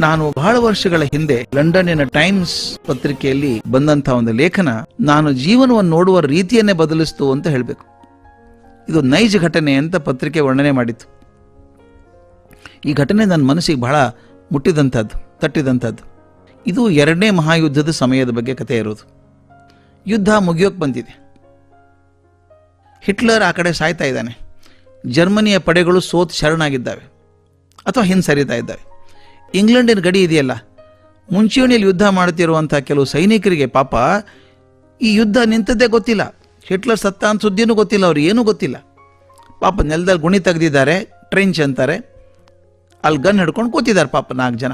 ನಾನು ಬಹಳ ವರ್ಷಗಳ ಹಿಂದೆ ಲಂಡನ್ನಿನ ಟೈಮ್ಸ್ ಪತ್ರಿಕೆಯಲ್ಲಿ ಬಂದಂತಹ ಒಂದು ಲೇಖನ ನಾನು ಜೀವನವನ್ನು ನೋಡುವ ರೀತಿಯನ್ನೇ ಬದಲಿಸ್ತು ಅಂತ ಹೇಳಬೇಕು. ಇದು ನೈಜ ಘಟನೆ ಅಂತ ಪತ್ರಿಕೆ ವರ್ಣನೆ ಮಾಡಿತ್ತು. ಈ ಘಟನೆ ನನ್ನ ಮನಸ್ಸಿಗೆ ಬಹಳ ಮುಟ್ಟಿದಂಥದ್ದು, ತಟ್ಟಿದಂಥದ್ದು. ಇದು ಎರಡನೇ ಮಹಾಯುದ್ಧದ ಸಮಯದ ಬಗ್ಗೆ ಕಥೆ ಇರೋದು. ಯುದ್ಧ ಮುಗಿಯೋಕೆ ಬಂದಿದೆ. ಹಿಟ್ಲರ್ ಆ ಕಡೆ ಸಾಯ್ತಾ ಇದ್ದಾನೆ. ಜರ್ಮನಿಯ ಪಡೆಗಳು ಸೋತ್ ಶರಣಾಗಿದ್ದಾವೆ. ಅಥವಾ ಹಿಂಸರಿತಾ ಇದ್ದಾವೆ. ಇಂಗ್ಲೆಂಡಿನ ಗಡಿ ಇದೆಯಲ್ಲ? ಮುಂಚೂಣಿಯಲ್ಲಿ ಯುದ್ಧ ಮಾಡುತ್ತಿರುವಂಥ ಕೆಲವು ಸೈನಿಕರಿಗೆ ಪಾಪ ಈ ಯುದ್ಧ ನಿಂತದ್ದೇ ಗೊತ್ತಿಲ್ಲ. ಹಿಟ್ಲರ್ ಸತ್ತ ಅಂತ ಸುದ್ದಿನೂ ಗೊತ್ತಿಲ್ಲ, ಅವ್ರು ಏನೂ ಗೊತ್ತಿಲ್ಲ. ಪಾಪ ನೆಲದಲ್ಲಿ ಗುಣಿ ತೆಗೆದಿದ್ದಾರೆ, ಟ್ರೆಂಚ್ ಅಂತಾರೆ. ಅಲ್ಲಿ ಗನ್ ಹಿಡ್ಕೊಂಡು ಕೂತಿದ್ದಾರೆ ಪಾಪ ನಾಲ್ಕು ಜನ.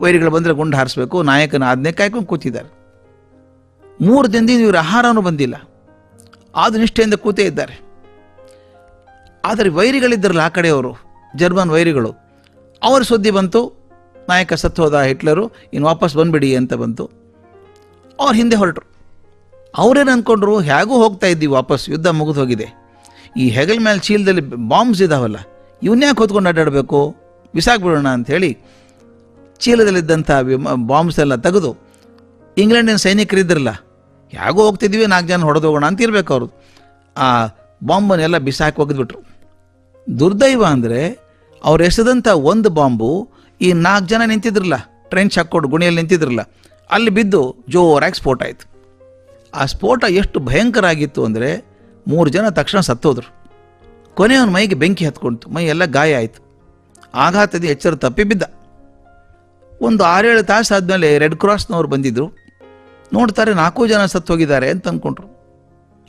ವೈರಿಗಳು ಬಂದರೆ ಗುಂಡು ಹಾರಿಸ್ಬೇಕು, ನಾಯಕನ ಆಜ್ಞೆ ಕಾಯ್ಕೊಂಡು ಕೂತಿದ್ದಾರೆ. ಮೂರು ದಿನದಿಂದ ಇವರು ಆಹಾರನೂ ಬಂದಿಲ್ಲ. ಆದ ನಿಷ್ಠೆಯಿಂದ ಕೂತೇ ಇದ್ದಾರೆ. ಆದರೆ ವೈರಿಗಳಿದ್ದರಲ್ಲ ಆ ಕಡೆಯವರು, ಜರ್ಮನ್ ವೈರಿಗಳು, ಅವರ ಸುದ್ದಿ ಬಂತು. ನಾಯಕ ಸತ್ತು ಹೋದ ಹಿಟ್ಲರು ಇನ್ನು ವಾಪಸ್ ಬಂದ್ಬಿಡಿ ಅಂತ ಬಂತು. ಅವ್ರು ಹಿಂದೆ ಹೊರಟರು. ಅವರೇನು ಅಂದ್ಕೊಂಡ್ರು ಹೇಗೂ ಹೋಗ್ತಾ ಇದ್ದೀವಿ ವಾಪಸ್, ಯುದ್ಧ ಮುಗಿದು ಹೋಗಿದೆ. ಈ ಹೆಗಲ್ ಮೇಲೆ ಚೀಲದಲ್ಲಿ ಬಾಂಬ್ಸ್ ಇದಾವಲ್ಲ ಇವನ್ಯಾಕೆ ಹೊತ್ಕೊಂಡು ಅಡ್ಡಾಡಬೇಕು? ಬಿಸಾಕ್ಬಿಡೋಣ ಅಂಥೇಳಿ ಚೀಲದಲ್ಲಿದ್ದಂಥ ಬಾಂಬ್ಸ್ ಎಲ್ಲ ತೆಗೆದು, ಇಂಗ್ಲೆಂಡಿನ ಸೈನಿಕರಿದ್ರಲ್ಲ, ಹೇಗೋ ಹೋಗ್ತಿದ್ವಿ, ನಾಲ್ಕು ಜನ ಹೊಡೆದು ಹೋಗೋಣ ಅಂತ ಇರಬೇಕು ಅವರು. ಆ ಬಾಂಬನ್ನೆಲ್ಲ ಬಿಸಾಕಿ ಒಗೆದ್ಬಿಟ್ರು. ದುರ್ದೈವ ಅಂದರೆ ಅವ್ರು ಎಸೆದಂಥ ಒಂದು ಬಾಂಬು ಈ ನಾಲ್ಕು ಜನ ನಿಂತಿದ್ರಲ್ಲ ಟ್ರೆಂಚ್ ಹಾಕ್ಕೊಂಡು ಗುಣಿಯಲ್ಲಿ ನಿಂತಿದ್ರಲ್ಲ, ಅಲ್ಲಿ ಬಿದ್ದು ಜೋರಾಗಿ ಸ್ಫೋಟ ಆಯಿತು. ಆ ಸ್ಫೋಟ ಎಷ್ಟು ಭಯಂಕರ ಆಗಿತ್ತು ಅಂದರೆ ಮೂರು ಜನ ತಕ್ಷಣ ಸತ್ತೋದ್ರು. ಕೊನೆಯವನ ಮೈಗೆ ಬೆಂಕಿ ಹತ್ಕೊಳ್ತು ಮೈ ಎಲ್ಲ ಗಾಯ ಆಯಿತು. ಆಘಾತದ ಎಚ್ಚರ ತಪ್ಪಿ ಬಿದ್ದ. ಒಂದು ಆರೇಳು ತಾಸು ಆದಮೇಲೆ ರೆಡ್ ಕ್ರಾಸ್ನವ್ರು ಬಂದಿದ್ದರು ನೋಡ್ತಾರೆ ನಾಲ್ಕು ಜನ ಸತ್ತು ಹೋಗಿದ್ದಾರೆ ಅಂತ ಅಂದ್ಕೊಂಡ್ರು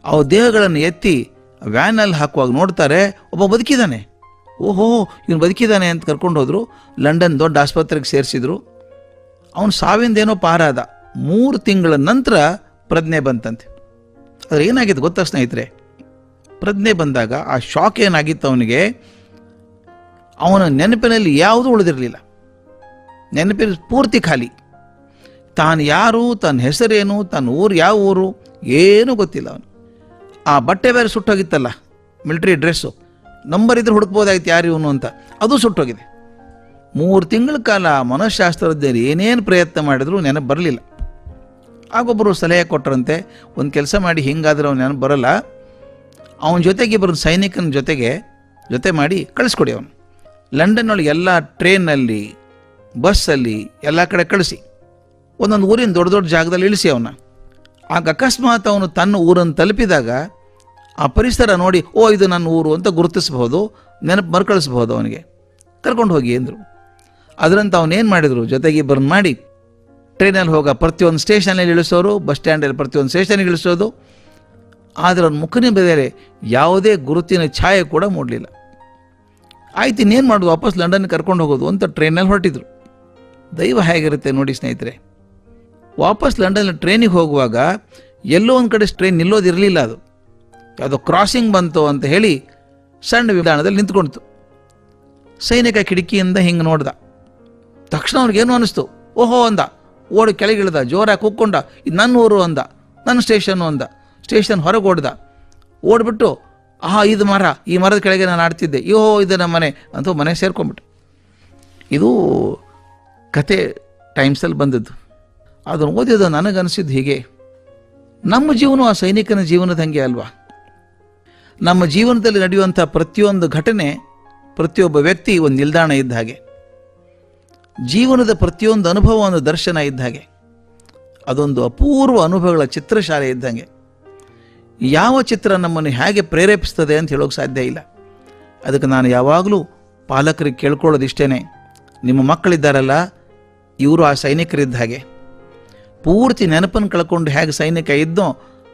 ಅವ್ರ ದೇಹಗಳನ್ನು ಎತ್ತಿ ವ್ಯಾನಲ್ಲಿ ಹಾಕುವಾಗ ನೋಡ್ತಾರೆ, ಒಬ್ಬ ಬದುಕಿದ್ದಾನೆ ಓಹೋ, ಇವನು ಬದುಕಿದ್ದಾನೆ ಅಂತ ಕರ್ಕೊಂಡು ಹೋದರು. ಲಂಡನ್ ದೊಡ್ಡ ಆಸ್ಪತ್ರೆಗೆ ಸೇರಿಸಿದ್ರು. ಅವನು ಸಾವಿಂದೇನೋ ಪಾರಾದ ಮೂರು ತಿಂಗಳ ನಂತರ ಪ್ರಜ್ಞೆ ಬಂತಂತೆ. ಆದರೆ ಏನಾಗಿತ್ತು ಗೊತ್ತಾ ಸ್ನೇಹಿತರೆ? ಪ್ರಜ್ಞೆ ಬಂದಾಗ ಆ ಶಾಕ್ ಏನಾಗಿತ್ತು ಅವನಿಗೆ? ಅವನ ನೆನಪಿನಲ್ಲಿ ಯಾವುದೂ ಉಳಿದಿರಲಿಲ್ಲ. ನೆನಪಿನ ಪೂರ್ತಿ ಖಾಲಿ. ತಾನು ಯಾರು, ತನ್ನ ಹೆಸರೇನು, ತನ್ನ ಊರು ಯಾವ ಊರು, ಏನೂ ಗೊತ್ತಿಲ್ಲ ಅವನು ಆ ಬಟ್ಟೆ ಬೇರೆ ಸುಟ್ಟೋಗಿತ್ತಲ್ಲ, ಮಿಲ್ಟ್ರಿ ಡ್ರೆಸ್ಸು. ನಂಬರ್ ಇದ್ರೆ ಹುಡುಕ್ಬೋದಾಗಿತ್ತು ಯಾರು ಇವನು ಅಂತ. ಅದು ಸುಟ್ಟೋಗಿದೆ. ಮೂರು ತಿಂಗಳ ಕಾಲ ಮನಃಶಾಸ್ತ್ರಜ್ಞರು ಏನೇನು ಪ್ರಯತ್ನ ಮಾಡಿದ್ರು ನೆನಪು ಬರಲಿಲ್ಲ. ಆಗೊಬ್ಬರು ಸಲಹೆ ಕೊಟ್ಟರಂತೆ ಒಂದು ಕೆಲಸ ಮಾಡಿ ಹಿಂಗಾದ್ರೆ ಅವ್ನು ನೆನಪು ಬರಲ್ಲ. ಅವನ ಜೊತೆಗೆ ಇಬ್ಬರು ಸೈನಿಕನ ಜೊತೆಗೆ ಜೊತೆ ಮಾಡಿ ಕಳಿಸ್ಕೊಡಿ ಅವನು. ಲಂಡನ್ ಒಳಗೆ ಎಲ್ಲ ಟ್ರೈನಲ್ಲಿ ಬಸ್ಸಲ್ಲಿ ಎಲ್ಲ ಕಡೆ ಕಳಿಸಿ. ಒಂದೊಂದು ಊರಿನ ದೊಡ್ಡ ದೊಡ್ಡ ಜಾಗದಲ್ಲಿ ಇಳಿಸಿ ಅವನ್ನ ಆಗ ಅಕಸ್ಮಾತ್ ಅವನು ತನ್ನ ಊರನ್ನು ತಲುಪಿದಾಗ ಆ ಪರಿಸರ ನೋಡಿ, ಓ, ಇದು ನನ್ನ ಊರು ಅಂತ ಗುರುತಿಸಬಹುದು, ನೆನಪು ಮರುಕಳಿಸ್ಬೋದು ಅವನಿಗೆ. ಕರ್ಕೊಂಡು ಹೋಗಿ ಅಂದರು ಅದರಂತ ಅವನೇನು ಮಾಡಿದರು? ಜೊತೆಗೆ ಇಬ್ಬರನ್ನ ಮಾಡಿ, ಟ್ರೈನಲ್ಲಿ ಹೋಗ ಪ್ರತಿಯೊಂದು ಸ್ಟೇಷನಲ್ಲಿ ಇಳಿಸೋರು, ಬಸ್ ಸ್ಟ್ಯಾಂಡಲ್ಲಿ ಪ್ರತಿಯೊಂದು ಸ್ಟೇಷನ್ಗೆ ಇಳಿಸೋದು. ಆದರೆ ಅವ್ನ ಮುಖನೇ ಬೇರೆ, ಯಾವುದೇ ಗುರುತಿನ ಛಾಯೆ ಕೂಡ ಮೂಡಲಿಲ್ಲ. ಆಯ್ತು, ಇನ್ನೇನು ಮಾಡೋದು? ವಾಪಸ್ ಲಂಡನ್ಗೆ ಕರ್ಕೊಂಡು ಹೋಗೋದು ಅಂತ ಟ್ರೈನಲ್ಲಿ ಹೊರಟಿದ್ರು. ದೈವ ಹೇಗಿರುತ್ತೆ ನೋಡಿ ಸ್ನೇಹಿತರೆ, ವಾಪಸ್ ಲಂಡನ್ ಟ್ರೈನಿಗೆ ಹೋಗುವಾಗ ಎಲ್ಲೋ ಒಂದು ಕಡೆ ಟ್ರೈನ್ ನಿಲ್ಲೋದಿರಲಿಲ್ಲ ಅದು. ಯಾವುದೋ ಕ್ರಾಸಿಂಗ್ ಬಂತು ಅಂತ ಹೇಳಿ ಸಣ್ಣ ವಿಧಾನದಲ್ಲಿ ನಿಂತ್ಕೊಳ್ತು ಸೈನಿಕ ಕಿಟಕಿಯಿಂದ ಹಿಂಗೆ ನೋಡ್ದ. ತಕ್ಷಣ ಅವ್ರಿಗೇನು ಅನ್ನಿಸ್ತು ಓಹೋ ಅಂದ. ಓಡಿ ಕೆಳಗಿಳ್ದ ಜೋರಾಗಿ ಕೂಕ್ಕೊಂಡ ಇದು ನನ್ನ ಊರು ಅಂದ. ನನ್ನ ಸ್ಟೇಷನ್ನು ಅಂದ. ಸ್ಟೇಷನ್ ಹೊರಗೆ ಓಡ್ದ. ಓಡ್ಬಿಟ್ಟು, ಆಹಾ, ಇದು ಮರ. ಈ ಮರದ ಕೆಳಗೆ ನಾನು ಆಡ್ತಿದ್ದೆ. ಯೋ ಇದು ನಮ್ಮ ಮನೆ ಅಂತ ಮನೆ ಸೇರ್ಕೊಂಬಿಟ್ಟು ಇದು ಕತೆ ಟೈಮ್ಸಲ್ಲಿ ಬಂದದ್ದು. ಅದನ್ನು ಓದಿದ ನನಗನ್ನಿಸಿದ್ದು ಹೀಗೆ. ನಮ್ಮ ಜೀವನ ಆ ಸೈನಿಕನ ಜೀವನದ ಹಂಗೆ ಅಲ್ವಾ? ನಮ್ಮ ಜೀವನದಲ್ಲಿ ನಡೆಯುವಂಥ ಪ್ರತಿಯೊಂದು ಘಟನೆ, ಪ್ರತಿಯೊಬ್ಬ ವ್ಯಕ್ತಿ ಒಂದು ನಿಲ್ದಾಣ ಇದ್ದ ಹಾಗೆ. ಜೀವನದ ಪ್ರತಿಯೊಂದು ಅನುಭವ ಒಂದು ದರ್ಶನ ಇದ್ದ ಹಾಗೆ. ಅದೊಂದು ಅಪೂರ್ವ ಅನುಭವಗಳ ಚಿತ್ರಶಾಲೆ ಇದ್ದಂಗೆ ಯಾವ ಚಿತ್ರ ನಮ್ಮನ್ನು ಹೇಗೆ ಪ್ರೇರೇಪಿಸ್ತದೆ ಅಂತ ಹೇಳೋಕೆ ಸಾಧ್ಯ ಇಲ್ಲ. ಅದಕ್ಕೆ ನಾನು ಯಾವಾಗಲೂ ಪಾಲಕರಿಗೆ ಕೇಳ್ಕೊಳ್ಳೋದಿಷ್ಟೇ ನಿಮ್ಮ ಮಕ್ಕಳಿದ್ದಾರಲ್ಲ, ಇವರು ಆ ಸೈನಿಕರಿದ್ದ ಹಾಗೆ. ಪೂರ್ತಿ ನೆನಪನ್ನು ಕಳ್ಕೊಂಡು ಹೇಗೆ ಸೈನಿಕ ಇದ್ದೋ,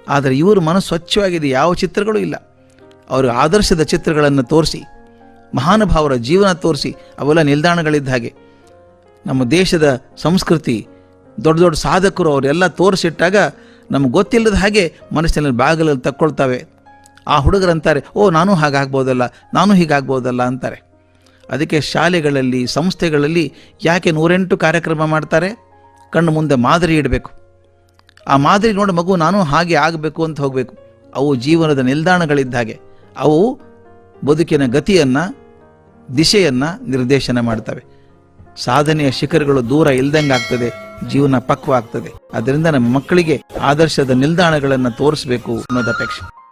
ಆದರೆ ಇವರು ಮನಸ್ಸು ಸ್ವಚ್ಛವಾಗಿದೆ ಯಾವ ಚಿತ್ರಗಳು ಇಲ್ಲ. ಅವರು ಆದರ್ಶದ ಚಿತ್ರಗಳನ್ನು ತೋರಿಸಿ, ಮಹಾನುಭಾವರ ಜೀವನ ತೋರಿಸಿ, ಅವೆಲ್ಲ ನಿಲ್ದಾಣಗಳಿದ್ದ ಹಾಗೆ. ನಮ್ಮ ದೇಶದ ಸಂಸ್ಕೃತಿ, ದೊಡ್ಡ ದೊಡ್ಡ ಸಾಧಕರು ಅವರೆಲ್ಲ ತೋರಿಸಿಟ್ಟಾಗ ನಮ್ಗೆ ಗೊತ್ತಿಲ್ಲದ ಹಾಗೆ ಮನಸ್ಸಿನಲ್ಲಿ ಬಾಗಿಲಲ್ಲಿ ತಕ್ಕೊಳ್ತಾವೆ. ಆ ಹುಡುಗರಂತಾರೆ ಓ, ನಾನು ಹಾಗಾಗ್ಬೋದಲ್ಲ ನಾನು ಹೀಗಾಗ್ಬೋದಲ್ಲ ಅಂತಾರೆ. ಅದಕ್ಕೆ ಶಾಲೆಗಳಲ್ಲಿ, ಸಂಸ್ಥೆಗಳಲ್ಲಿ ಯಾಕೆ ನೂರೆಂಟು ಕಾರ್ಯಕ್ರಮ ಮಾಡ್ತಾರೆ? ಕಣ್ಣು ಮುಂದೆ ಮಾದರಿ ಇಡಬೇಕು. ಆ ಮಾದರಿ ನೋಡಿ ಮಗು, ನಾನು ಹಾಗೆ ಆಗಬೇಕು ಅಂತ ಹೋಗಬೇಕು. ಅವು ಜೀವನದ ನಿಲ್ದಾಣಗಳಿದ್ದ ಹಾಗೆ. ಅವು ಬದುಕಿನ ಗತಿಯನ್ನು, ದಿಶೆಯನ್ನು ನಿರ್ದೇಶನ ಮಾಡ್ತವೆ. ಸಾಧನೆಯ ಶಿಖರಗಳು ದೂರ ಇಲ್ದಂಗಾಗ್ತದೆ ಜೀವನ ಪಕ್ವ ಆಗ್ತದೆ. ಅದರಿಂದ ನಮ್ಮ ಮಕ್ಕಳಿಗೆ ಆದರ್ಶದ ನಿಲ್ದಾಣಗಳನ್ನು ತೋರಿಸಬೇಕು ಅನ್ನೋದು ಅಪೇಕ್ಷೆ.